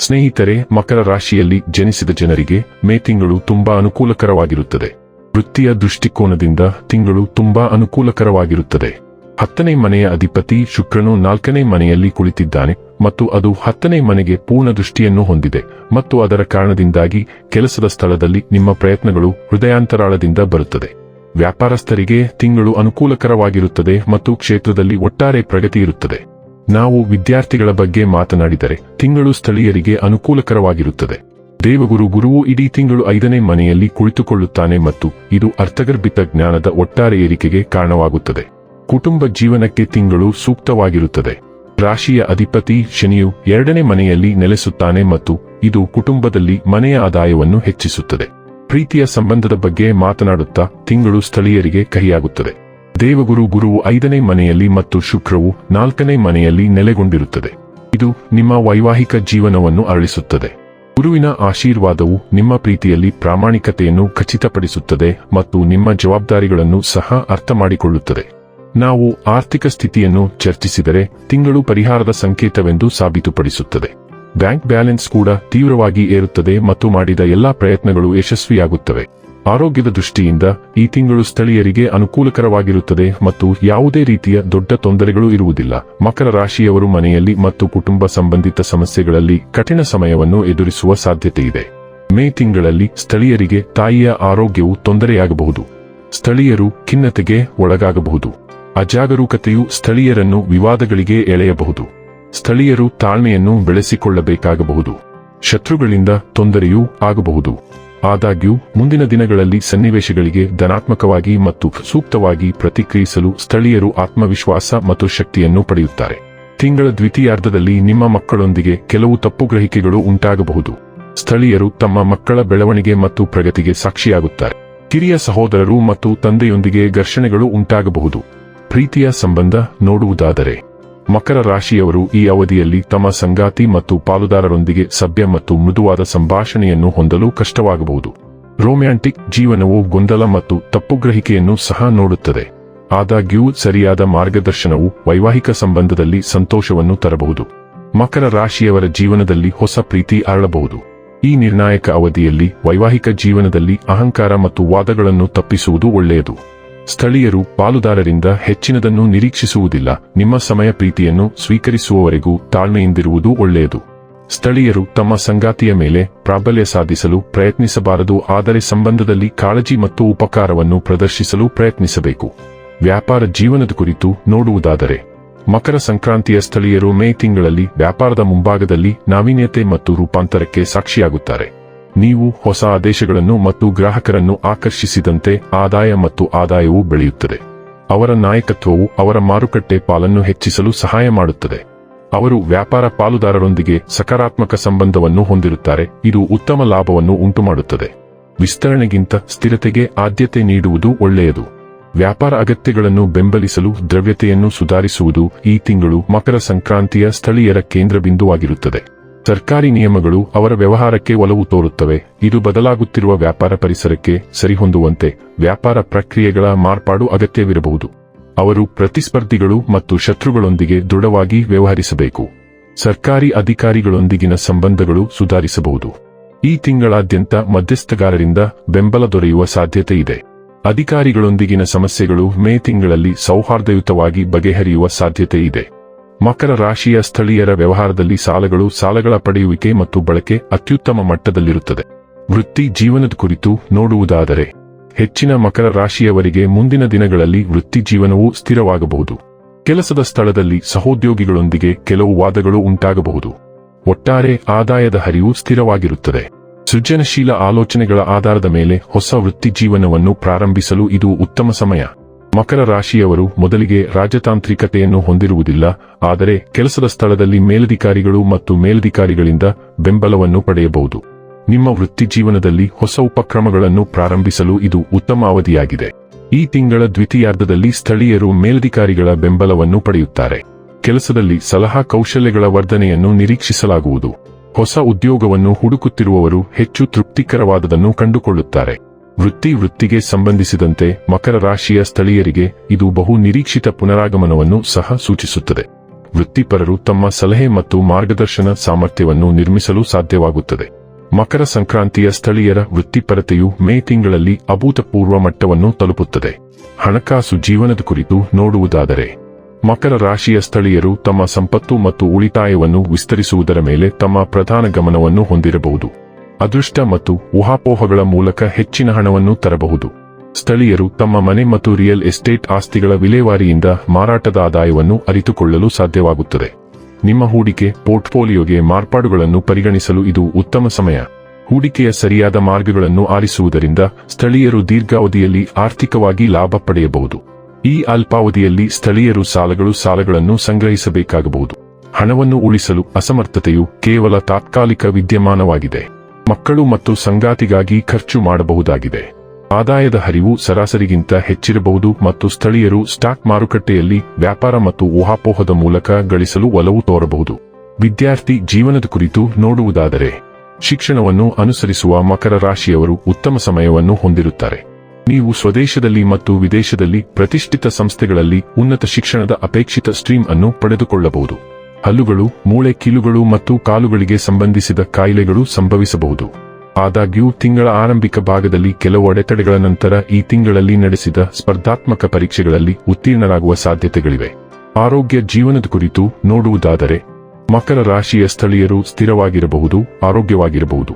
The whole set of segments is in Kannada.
ಸ್ನೇಹಿತರೆ, ಮಕರ ರಾಶಿಯಲ್ಲಿ ಜನಿಸಿದ ಜನರಿಗೆ ಮೇ ತಿಂಗಳು ತುಂಬಾ ಅನುಕೂಲಕರವಾಗಿರುತ್ತದೆ. ವೃತ್ತಿಯ ದೃಷ್ಟಿಕೋನದಿಂದ ತಿಂಗಳು ತುಂಬಾ ಅನುಕೂಲಕರವಾಗಿರುತ್ತದೆ. ಹತ್ತನೇ ಮನೆಯ ಅಧಿಪತಿ ಶುಕ್ರನು ನಾಲ್ಕನೇ ಮನೆಯಲ್ಲಿ ಕುಳಿತಿದ್ದಾನೆ ಮತ್ತು ಅದು ಹತ್ತನೇ ಮನೆಗೆ ಪೂರ್ಣ ದೃಷ್ಟಿಯನ್ನು ಹೊಂದಿದೆ ಮತ್ತು ಅದರ ಕಾರಣದಿಂದಾಗಿ ಕೆಲಸದ ಸ್ಥಳದಲ್ಲಿ ನಿಮ್ಮ ಪ್ರಯತ್ನಗಳು ಹೃದಯಾಂತರಾಳದಿಂದ ಬರುತ್ತದೆ. ವ್ಯಾಪಾರಸ್ಥರಿಗೆ ತಿಂಗಳು ಅನುಕೂಲಕರವಾಗಿರುತ್ತದೆ ಮತ್ತು ಕ್ಷೇತ್ರದಲ್ಲಿ ಒಟ್ಟಾರೆ ಪ್ರಗತಿ ಇರುತ್ತದೆ ನಾವು ವಿದ್ಯಾರ್ಥಿಗಳ ಬಗ್ಗೆ ಮಾತನಾಡಿದರೆ ತಿಂಗಳು ಸ್ಥಳೀಯರಿಗೆ ಅನುಕೂಲಕರವಾಗಿರುತ್ತದೆ. ದೇವಗುರು ಗುರುವು ಇಡೀ ತಿಂಗಳು ಐದನೇ ಮನೆಯಲ್ಲಿ ಕುಳಿತುಕೊಳ್ಳುತ್ತಾನೆ ಮತ್ತು ಇದು ಅರ್ಥಗರ್ಭಿತ ಜ್ಞಾನದ ಒಟ್ಟಾರೆ ಏರಿಕೆಗೆ ಕಾರಣವಾಗುತ್ತದೆ. ಕುಟುಂಬ ಜೀವನಕ್ಕೆ ತಿಂಗಳು ಸೂಕ್ತವಾಗಿರುತ್ತದೆ. ರಾಶಿಯ ಅಧಿಪತಿ ಶನಿಯು ಎರಡನೇ ಮನೆಯಲ್ಲಿ ನೆಲೆಸುತ್ತಾನೆ ಮತ್ತು ಇದು ಕುಟುಂಬದಲ್ಲಿ ಮನೆಯ ಆದಾಯವನ್ನು ಹೆಚ್ಚಿಸುತ್ತದೆ. ಪ್ರೀತಿಯ ಸಂಬಂಧದ ಬಗ್ಗೆ ಮಾತನಾಡುತ್ತಾ ತಿಂಗಳು ಸ್ಥಳೀಯರಿಗೆ ಕಹಿಯಾಗುತ್ತದೆ. ದೇವಗುರು ಗುರುವು ಐದನೇ ಮನೆಯಲ್ಲಿ ಮತ್ತು ಶುಕ್ರವು ನಾಲ್ಕನೇ ಮನೆಯಲ್ಲಿ ನೆಲೆಗೊಂಡಿರುತ್ತದೆ. ಇದು ನಿಮ್ಮ ವೈವಾಹಿಕ ಜೀವನವನ್ನು ಅರಳಿಸುತ್ತದೆ. ಗುರುವಿನ ಆಶೀರ್ವಾದವು ನಿಮ್ಮ ಪ್ರೀತಿಯಲ್ಲಿ ಪ್ರಾಮಾಣಿಕತೆಯನ್ನು ಖಚಿತಪಡಿಸುತ್ತದೆ ಮತ್ತು ನಿಮ್ಮ ಜವಾಬ್ದಾರಿಗಳನ್ನು ಸಹ ಅರ್ಥ ಮಾಡಿಕೊಳ್ಳುತ್ತದೆ ನಾವು ಆರ್ಥಿಕ ಸ್ಥಿತಿಯನ್ನು ಚರ್ಚಿಸಿದರೆ ತಿಂಗಳು ಪರಿಹಾರದ ಸಂಕೇತವೆಂದು ಸಾಬೀತುಪಡಿಸುತ್ತದೆ. ಬ್ಯಾಂಕ್ ಬ್ಯಾಲೆನ್ಸ್ ಕೂಡ ತೀವ್ರವಾಗಿ ಏರುತ್ತದೆ ಮತ್ತು ಮಾಡಿದ ಎಲ್ಲಾ ಪ್ರಯತ್ನಗಳು ಯಶಸ್ವಿಯಾಗುತ್ತವೆ. ಆರೋಗ್ಯದ ದೃಷ್ಟಿಯಿಂದ ಈ ತಿಂಗಳು ಸ್ಥಳೀಯರಿಗೆ ಅನುಕೂಲಕರವಾಗಿರುತ್ತದೆ ಮತ್ತು ಯಾವುದೇ ರೀತಿಯ ದೊಡ್ಡ ತೊಂದರೆಗಳು ಇರುವುದಿಲ್ಲ. ಮಕರ ರಾಶಿಯವರು ಮನೆಯಲ್ಲಿ ಮತ್ತು ಕುಟುಂಬ ಸಂಬಂಧಿತ ಸಮಸ್ಯೆಗಳಲ್ಲಿ ಕಠಿಣ ಸಮಯವನ್ನು ಎದುರಿಸುವ ಸಾಧ್ಯತೆಯಿದೆ ಮೇ ತಿಂಗಳಲ್ಲಿ ಸ್ಥಳೀಯರಿಗೆ ತಾಯಿಯ ಆರೋಗ್ಯವು ತೊಂದರೆಯಾಗಬಹುದು. ಸ್ಥಳೀಯರು ಖಿನ್ನತೆಗೆ ಒಳಗಾಗಬಹುದು. ಅಜಾಗರೂಕತೆಯು ಸ್ಥಳೀಯರನ್ನು ವಿವಾದಗಳಿಗೆ ಎಳೆಯಬಹುದು. ಸ್ಥಳೀಯರು ತಾಳ್ಮೆಯನ್ನು ಬೆಳೆಸಿಕೊಳ್ಳಬೇಕಾಗಬಹುದು. ಶತ್ರುಗಳಿಂದ ತೊಂದರೆಯೂ ಆಗಬಹುದು. ಆದಾಗ್ಯೂ, ಮುಂದಿನ ದಿನಗಳಲ್ಲಿ ಸನ್ನಿವೇಶಗಳಿಗೆ ಧನಾತ್ಮಕವಾಗಿ ಮತ್ತು ಸೂಕ್ತವಾಗಿ ಪ್ರತಿಕ್ರಿಯಿಸಲು ಸ್ಥಳೀಯರು ಆತ್ಮವಿಶ್ವಾಸ ಮತ್ತು ಶಕ್ತಿಯನ್ನು ಪಡೆಯುತ್ತಾರೆ. ತಿಂಗಳ ದ್ವಿತೀಯಾರ್ಧದಲ್ಲಿ ನಿಮ್ಮ ಮಕ್ಕಳೊಂದಿಗೆ ಕೆಲವು ತಪ್ಪುಗ್ರಹಿಕೆಗಳು ಉಂಟಾಗಬಹುದು. ಸ್ಥಳೀಯರು ತಮ್ಮ ಮಕ್ಕಳ ಬೆಳವಣಿಗೆ ಮತ್ತು ಪ್ರಗತಿಗೆ ಸಾಕ್ಷಿಯಾಗುತ್ತಾರೆ. ಕಿರಿಯ ಸಹೋದರರು ಮತ್ತು ತಂದೆಯೊಂದಿಗೆ ಘರ್ಷಣೆಗಳು ಉಂಟಾಗಬಹುದು. ಪ್ರೀತಿಯ ಸಂಬಂಧ ನೋಡುವುದಾದರೆ ಮಕರ ರಾಶಿಯವರು ಈ ಅವಧಿಯಲ್ಲಿ ತಮ್ಮ ಸಂಗಾತಿ ಮತ್ತು ಪಾಲುದಾರರೊಂದಿಗೆ ಸಭ್ಯ ಮತ್ತು ಮೃದುವಾದ ಸಂಭಾಷಣೆಯನ್ನು ಹೊಂದಲು ಕಷ್ಟವಾಗಬಹುದು. ರೊಮ್ಯಾಂಟಿಕ್ ಜೀವನವು ಗೊಂದಲ ಮತ್ತು ತಪ್ಪುಗ್ರಹಿಕೆಯನ್ನು ಸಹ ನೋಡುತ್ತದೆ. ಆದಾಗ್ಯೂ, ಸರಿಯಾದ ಮಾರ್ಗದರ್ಶನವು ವೈವಾಹಿಕ ಸಂಬಂಧದಲ್ಲಿ ಸಂತೋಷವನ್ನು ತರಬಹುದು. ಮಕರ ರಾಶಿಯವರ ಜೀವನದಲ್ಲಿ ಹೊಸ ಪ್ರೀತಿ ಅರಳಬಹುದು. ಈ ನಿರ್ಣಾಯಕ ಅವಧಿಯಲ್ಲಿ ವೈವಾಹಿಕ ಜೀವನದಲ್ಲಿ ಅಹಂಕಾರ ಮತ್ತು ವಾದಗಳನ್ನು ತಪ್ಪಿಸುವುದು ಒಳ್ಳೆಯದು. ಸ್ಥಳೀಯರು ಪಾಲುದಾರರಿಂದ ಹೆಚ್ಚಿನದನ್ನು ನಿರೀಕ್ಷಿಸುವುದಿಲ್ಲ. ನಿಮ್ಮ ಸಮಯ ಪ್ರೀತಿಯನ್ನು ಸ್ವೀಕರಿಸುವವರೆಗೂ ತಾಳ್ಮೆಯಿಂದಿರುವುದು ಒಳ್ಳೆಯದು. ಸ್ಥಳೀಯರು ತಮ್ಮ ಸಂಗಾತಿಯ ಮೇಲೆ ಪ್ರಾಬಲ್ಯ ಸಾಧಿಸಲು ಪ್ರಯತ್ನಿಸಬಾರದು, ಆದರೆ ಸಂಬಂಧದಲ್ಲಿ ಕಾಳಜಿ ಮತ್ತು ಉಪಕಾರವನ್ನು ಪ್ರದರ್ಶಿಸಲು ಪ್ರಯತ್ನಿಸಬೇಕು. ವ್ಯಾಪಾರ ಜೀವನದ ಕುರಿತು ನೋಡುವುದಾದರೆ, ಮಕರ ಸಂಕ್ರಾಂತಿಯ ಸ್ಥಳೀಯರು ಮೇ ತಿಂಗಳಲ್ಲಿ ವ್ಯಾಪಾರದ ಮುಂಭಾಗದಲ್ಲಿ ನಾವೀನ್ಯತೆ ಮತ್ತು ರೂಪಾಂತರಕ್ಕೆ ಸಾಕ್ಷಿಯಾಗುತ್ತಾರೆ. ನೀವು ಹೊಸ ಆದೇಶಗಳನ್ನು ಮತ್ತು ಗ್ರಾಹಕರನ್ನು ಆಕರ್ಷಿಸಿದಂತೆ ಆದಾಯ ಮತ್ತು ಆದಾಯವು ಬೆಳೆಯುತ್ತದೆ. ಅವರ ನಾಯಕತ್ವವು ಅವರ ಮಾರುಕಟ್ಟೆ ಪಾಲನ್ನು ಹೆಚ್ಚಿಸಲು ಸಹಾಯ ಮಾಡುತ್ತದೆ. ಅವರು ವ್ಯಾಪಾರ ಪಾಲುದಾರರೊಂದಿಗೆ ಸಕಾರಾತ್ಮಕ ಸಂಬಂಧವನ್ನು ಹೊಂದಿರುತ್ತಾರೆ. ಇದು ಉತ್ತಮ ಲಾಭವನ್ನು ಉಂಟುಮಾಡುತ್ತದೆ. ವಿಸ್ತರಣೆಗಿಂತ ಸ್ಥಿರತೆಗೆ ಆದ್ಯತೆ ನೀಡುವುದು ಒಳ್ಳೆಯದು. ವ್ಯಾಪಾರ ಅಗತ್ಯಗಳನ್ನು ಬೆಂಬಲಿಸಲು ದ್ರವ್ಯತೆಯನ್ನು ಸುಧಾರಿಸುವುದು ಈ ತಿಂಗಳು ಮಕರ ಸಂಕ್ರಾಂತಿಯ ಸ್ಥಳೀಯರ ಕೇಂದ್ರ ಬಿಂದುವಾಗಿರುತ್ತದೆ. ಸರ್ಕಾರಿ ನಿಯಮಗಳು ಅವರ ವ್ಯವಹಾರಕ್ಕೆ ಒಲವು ತೋರುತ್ತವೆ. ಇದು ಬದಲಾಗುತ್ತಿರುವ ವ್ಯಾಪಾರ ಪರಿಸರಕ್ಕೆ ಸರಿಹೊಂದುವಂತೆ ವ್ಯಾಪಾರ ಪ್ರಕ್ರಿಯೆಗಳ ಮಾರ್ಪಾಡು ಅಗತ್ಯವಿರಬಹುದು. ಅವರು ಪ್ರತಿಸ್ಪರ್ಧಿಗಳು ಮತ್ತು ಶತ್ರುಗಳೊಂದಿಗೆ ದೃಢವಾಗಿ ವ್ಯವಹರಿಸಬೇಕು. ಸರ್ಕಾರಿ ಅಧಿಕಾರಿಗಳೊಂದಿಗಿನ ಸಂಬಂಧಗಳು ಸುಧಾರಿಸಬಹುದು. ಈ ತಿಂಗಳಾದ್ಯಂತ ಮಧ್ಯಸ್ಥಗಾರರಿಂದ ಬೆಂಬಲ ದೊರೆಯುವ ಸಾಧ್ಯತೆ ಇದೆ. ಅಧಿಕಾರಿಗಳೊಂದಿಗಿನ ಸಮಸ್ಯೆಗಳು ಮೇ ತಿಂಗಳಲ್ಲಿ ಸೌಹಾರ್ದಯುತವಾಗಿ ಬಗೆಹರಿಯುವ ಸಾಧ್ಯತೆ ಇದೆ. ಮಕರ ರಾಶಿಯ ಸ್ಥಳೀಯರ ವ್ಯವಹಾರದಲ್ಲಿ ಸಾಲಗಳು ಸಾಲಗಳ ಪಡೆಯುವಿಕೆ ಮತ್ತು ಬಳಕೆ ಅತ್ಯುತ್ತಮ ಮಟ್ಟದಲ್ಲಿರುತ್ತದೆ. ವೃತ್ತಿ ಜೀವನದ ಕುರಿತು ನೋಡುವುದಾದರೆ, ಹೆಚ್ಚಿನ ಮಕರ ರಾಶಿಯವರಿಗೆ ಮುಂದಿನ ದಿನಗಳಲ್ಲಿ ವೃತ್ತಿ ಜೀವನವು ಸ್ಥಿರವಾಗಬಹುದು. ಕೆಲಸದ ಸ್ಥಳದಲ್ಲಿ ಸಹೋದ್ಯೋಗಿಗಳೊಂದಿಗೆ ಕೆಲವು ವಾದಗಳು ಉಂಟಾಗಬಹುದು. ಒಟ್ಟಾರೆ ಆದಾಯದ ಹರಿವು ಸ್ಥಿರವಾಗಿರುತ್ತದೆ. ಸೃಜನಶೀಲ ಆಲೋಚನೆಗಳ ಆಧಾರದ ಮೇಲೆ ಹೊಸ ವೃತ್ತಿ ಜೀವನವನ್ನು ಪ್ರಾರಂಭಿಸಲು ಇದು ಉತ್ತಮ ಸಮಯ. ಮಕರ ರಾಶಿಯವರು ಮೊದಲಿಗೆ ರಾಜತಾಂತ್ರಿಕತೆಯನ್ನು ಹೊಂದಿರುವುದಿಲ್ಲ, ಆದರೆ ಕೆಲಸದ ಸ್ಥಳದಲ್ಲಿ ಮೇಲಧಿಕಾರಿಗಳು ಮತ್ತು ಮೇಲಧಿಕಾರಿಗಳಿಂದ ಬೆಂಬಲವನ್ನು ಪಡೆಯಬಹುದು. ನಿಮ್ಮ ವೃತ್ತಿ ಜೀವನದಲ್ಲಿ ಹೊಸ ಉಪಕ್ರಮಗಳನ್ನು ಪ್ರಾರಂಭಿಸಲು ಇದು ಉತ್ತಮ ಅವಧಿಯಾಗಿದೆ. ಈ ತಿಂಗಳ ದ್ವಿತೀಯಾರ್ಧದಲ್ಲಿ ಸ್ಥಳೀಯರು ಮೇಲಧಿಕಾರಿಗಳ ಬೆಂಬಲವನ್ನು ಪಡೆಯುತ್ತಾರೆ. ಕೆಲಸದಲ್ಲಿ ಸಲಹಾ ಕೌಶಲ್ಯಗಳ ವರ್ಧನೆಯನ್ನು ನಿರೀಕ್ಷಿಸಲಾಗುವುದು. ಹೊಸ ಉದ್ಯೋಗವನ್ನು ಹುಡುಕುತ್ತಿರುವವರು ಹೆಚ್ಚು ತೃಪ್ತಿಕರವಾದದನ್ನು ಕಂಡುಕೊಳ್ಳುತ್ತಾರೆ. ವೃತ್ತಿ ವೃತ್ತಿಗೆ ಸಂಬಂಧಿಸಿದಂತೆ ಮಕರ ರಾಶಿಯ ಸ್ಥಳೀಯರಿಗೆ ಇದು ಬಹು ನಿರೀಕ್ಷಿತ ಪುನರಾಗಮನವನ್ನು ಸಹ ಸೂಚಿಸುತ್ತದೆ. ವೃತ್ತಿಪರರು ತಮ್ಮ ಸಲಹೆ ಮತ್ತು ಮಾರ್ಗದರ್ಶನ ಸಾಮರ್ಥ್ಯವನ್ನು ನಿರ್ಮಿಸಲು ಸಾಧ್ಯವಾಗುತ್ತದೆ. ಮಕರ ಸಂಕ್ರಾಂತಿಯ ಸ್ಥಳೀಯರ ವೃತ್ತಿಪರತೆಯು ಮೇ ತಿಂಗಳಲ್ಲಿ ಅಭೂತಪೂರ್ವ ಮಟ್ಟವನ್ನು ತಲುಪುತ್ತದೆ. ಹಣಕಾಸು ಜೀವನದ ಕುರಿತು ನೋಡುವುದಾದರೆ, ಮಕರ ರಾಶಿಯ ಸ್ಥಳೀಯರು ತಮ್ಮ ಸಂಪತ್ತು ಮತ್ತು ಉಳಿತಾಯವನ್ನು ವಿಸ್ತರಿಸುವುದರ ಮೇಲೆ ತಮ್ಮ ಪ್ರಧಾನ ಗಮನವನ್ನು ಹೊಂದಿರಬಹುದು. ಅದೃಷ್ಟ ಮತ್ತು ಊಹಾಪೋಹಗಳ ಮೂಲಕ ಹೆಚ್ಚಿನ ಹಣವನ್ನು ತರಬಹುದು. ಸ್ಥಳೀಯರು ತಮ್ಮ ಮನೆ ಮತ್ತು ರಿಯಲ್ ಎಸ್ಟೇಟ್ ಆಸ್ತಿಗಳ ವಿಲೇವಾರಿಯಿಂದ ಮಾರಾಟದ ಆದಾಯವನ್ನು ಅರಿತುಕೊಳ್ಳಲು ಸಾಧ್ಯವಾಗುತ್ತದೆ. ನಿಮ್ಮ ಹೂಡಿಕೆ ಪೋರ್ಟ್ಫೋಲಿಯೋಗೆ ಮಾರ್ಪಾಡುಗಳನ್ನು ಪರಿಗಣಿಸಲು ಇದು ಉತ್ತಮ ಸಮಯ. ಹೂಡಿಕೆಯ ಸರಿಯಾದ ಮಾರ್ಗಗಳನ್ನು ಆರಿಸುವುದರಿಂದ ಸ್ಥಳೀಯರು ದೀರ್ಘಾವಧಿಯಲ್ಲಿ ಆರ್ಥಿಕವಾಗಿ ಲಾಭ ಪಡೆಯಬಹುದು. ಈ ಅಲ್ಪಾವಧಿಯಲ್ಲಿ ಸ್ಥಳೀಯರು ಸಾಲಗಳು ಸಾಲಗಳನ್ನು ಸಂಗ್ರಹಿಸಬೇಕಾಗಬಹುದು. ಹಣವನ್ನು ಉಳಿಸಲು ಅಸಮರ್ಥತೆಯು ಕೇವಲ ತಾತ್ಕಾಲಿಕ ವಿದ್ಯಮಾನವಾಗಿದೆ. ಮಕ್ಕಳು ಮತ್ತು ಸಂಗಾತಿಗಾಗಿ ಖರ್ಚು ಮಾಡಬಹುದಾಗಿದೆ. ಆದಾಯದ ಹರಿವು ಸರಾಸರಿಗಿಂತ ಹೆಚ್ಚಿರಬಹುದು ಮತ್ತು ಸ್ಥಳೀಯರು ಸ್ಟಾಕ್ ಮಾರುಕಟ್ಟೆಯಲ್ಲಿ ವ್ಯಾಪಾರ ಮತ್ತು ಊಹಾಪೋಹದ ಮೂಲಕ ಗಳಿಸಲು ಒಲವು ತೋರಬಹುದು. ವಿದ್ಯಾರ್ಥಿ ಜೀವನದ ಕುರಿತು ನೋಡುವುದಾದರೆ, ಶಿಕ್ಷಣವನ್ನು ಅನುಸರಿಸುವ ಮಕರ ರಾಶಿಯವರು ಉತ್ತಮ ಸಮಯವನ್ನು ಹೊಂದಿರುತ್ತಾರೆ. ನೀವು ಸ್ವದೇಶದಲ್ಲಿ ಮತ್ತು ವಿದೇಶದಲ್ಲಿ ಪ್ರತಿಷ್ಠಿತ ಸಂಸ್ಥೆಗಳಲ್ಲಿ ಉನ್ನತ ಶಿಕ್ಷಣದ ಅಪೇಕ್ಷಿತ ಸ್ಟ್ರೀಮ್ ಅನ್ನು ಪಡೆದುಕೊಳ್ಳಬಹುದು. ಹಲ್ಲುಗಳು, ಮೂಳೆ ಕೀಲುಗಳು ಮತ್ತು ಕಾಲುಗಳಿಗೆ ಸಂಬಂಧಿಸಿದ ಕಾಯಿಲೆಗಳು ಸಂಭವಿಸಬಹುದು. ಆದಾಗ್ಯೂ, ತಿಂಗಳ ಆರಂಭಿಕ ಭಾಗದಲ್ಲಿ ಕೆಲವು ಅಡೆತಡೆಗಳ ನಂತರ ಈ ತಿಂಗಳಲ್ಲಿ ನಡೆಸಿದ ಸ್ಪರ್ಧಾತ್ಮಕ ಪರೀಕ್ಷೆಗಳಲ್ಲಿ ಉತ್ತೀರ್ಣರಾಗುವ ಸಾಧ್ಯತೆಗಳಿವೆ. ಆರೋಗ್ಯ ಜೀವನದ ಕುರಿತು ನೋಡುವುದಾದರೆ, ಮಕರ ರಾಶಿಯ ಸ್ಥಳೀಯರು ಸ್ಥಿರವಾಗಿರಬಹುದು, ಆರೋಗ್ಯವಾಗಿರಬಹುದು.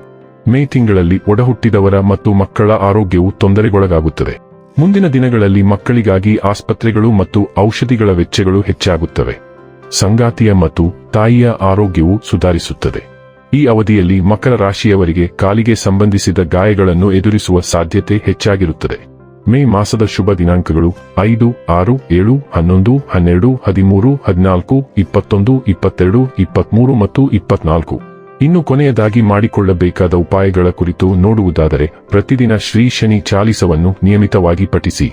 ಮೇ ತಿಂಗಳಲ್ಲಿ ಒಡಹುಟ್ಟಿದವರ ಮತ್ತು ಮಕ್ಕಳ ಆರೋಗ್ಯವು ತೊಂದರೆಗೊಳಗಾಗುತ್ತದೆ. ಮುಂದಿನ ದಿನಗಳಲ್ಲಿ ಮಕ್ಕಳಿಗಾಗಿ ಆಸ್ಪತ್ರೆಗಳು ಮತ್ತು ಔಷಧಿಗಳ ವೆಚ್ಚಗಳು ಹೆಚ್ಚಾಗುತ್ತವೆ. ಸಂಗಾತಿಯ ಮತ್ತು ತಾಯಿಯ ಆರೋಗ್ಯವು ಸುಧಾರಿಸುತ್ತದೆ. ಈ ಅವಧಿಯಲ್ಲಿ ಮಕರ ರಾಶಿಯವರಿಗೆ ಕಾಲಿಗೆ ಸಂಬಂಧಿಸಿದ ಗಾಯಗಳನ್ನು ಎದುರಿಸುವ ಸಾಧ್ಯತೆ ಹೆಚ್ಚಾಗಿರುತ್ತದೆ. ಮೇ ಮಾಸದ ಶುಭ ದಿನಾಂಕಗಳು ಐದು, ಆರು, ಏಳು, ಹನ್ನೊಂದು, ಹನ್ನೆರಡು, ಹದಿಮೂರು, ಹದಿನಾಲ್ಕು, ಇಪ್ಪತ್ತೊಂದು, ಇಪ್ಪತ್ತೆರಡು, ಇಪ್ಪತ್ಮೂರು ಮತ್ತು ಇಪ್ಪತ್ನಾಲ್ಕು. ಇನ್ನು ಕೊನೆಯದಾಗಿ ಮಾಡಿಕೊಳ್ಳಬೇಕಾದ ಉಪಾಯಗಳ ಕುರಿತು ನೋಡುವುದಾದರೆ ಪ್ರತಿದಿನ ಶ್ರೀ ಶನಿ ಚಾಲಿಸವನ್ನು ನಿಯಮಿತವಾಗಿ ಪಠಿಸಿ.